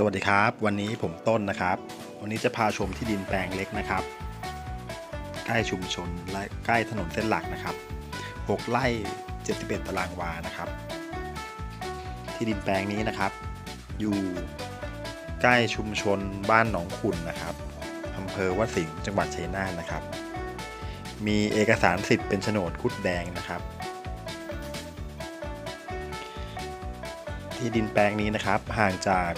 สวัสดีครับ วันนี้ผมต้นนะครับ วันนี้จะพาชมที่ดินแปลงเล็กนะครับ ใกล้ชุมชนและใกล้ถนนเส้นหลักนะครับ 6ไร่71ตารางวานะครับ ที่ดินแปลงนี้นะครับ อยู่ใกล้ชุมชนบ้านหนองขุนนะครับอำเภอวัดสิงห์จังหวัดชัยนาทนะครับ มีเอกสารสิทธิ์เป็นโฉนดคุดแดงนะครับ ที่ดินแปลงนี้นะครับห่างจาก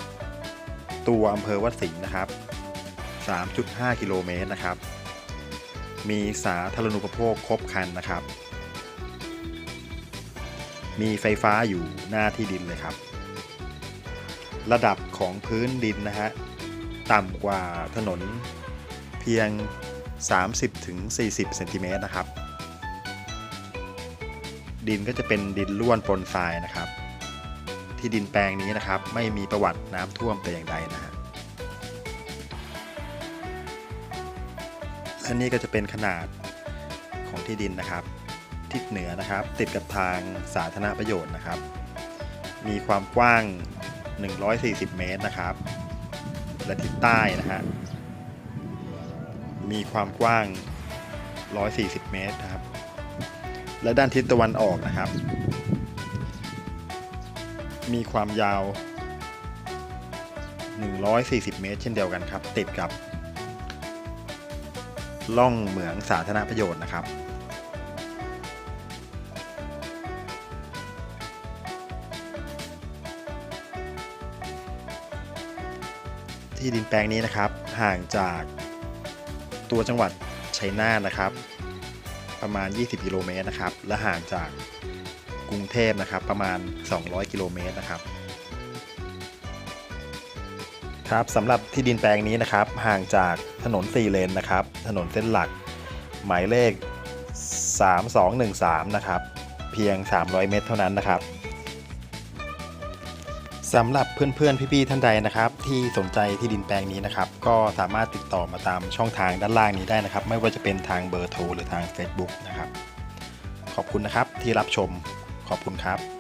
ตัวอำเภอวัดสิงห์นะครับ 3.5 กิโลเมตรนะครับ มีสาธารณูปโภคครบครันนะครับ มีไฟฟ้าอยู่หน้าที่ดินเลยครับ ระดับของพื้นดินนะฮะ ต่ำกว่าถนนเพียง 30-40 เซนติเมตรนะครับ ดินก็จะเป็นดินล้วนปนทรายนะครับ ที่ดินแปลงนี้นะครับ ไม่มีประวัติน้ำท่วมแต่อย่างใดนะฮะและนี่ก็จะเป็นขนาดของที่ดินนะครับ ทิศเหนือนะครับ ติดกับทางสาธารณประโยชน์นะครับ มีความกว้าง 140 เมตรนะครับ และทิศใต้นะฮะมีความกว้าง 140 เมตรครับ และด้านทิศตะวันออกนะครับ มีความยาว 140 เมตร เช่นเดียวกันครับ ติดกับล่องเหมืองสาธารณประโยชน์นะครับ ที่ดินแปลงนี้นะครับห่างจากตัวจังหวัดชัยนาทนะครับ ประมาณ 20 กิโลเมตรนะครับ และห่างจาก กรุงเทพนะครับประมาณ 200 กิโลเมตรนะครับครับสำหรับที่ดินแปลงนี้นะครับ ห่างจากถนน 4 เลนนะครับ ถนนเส้นหลัก หมายเลข 3213 นะครับ เพียง 300 เมตรเท่านั้นนะครับสำหรับเพื่อนๆพี่ๆท่านใดนะครับ ที่สนใจที่ดินแปลงนี้นะครับ ก็สามารถติดต่อมาตามช่องทางด้านล่างนี้ได้นะครับ ไม่ว่าจะเป็นทางเบอร์โทรหรือทาง Facebook นะครับ ขอบคุณนะครับที่รับชม ขอบคุณครับ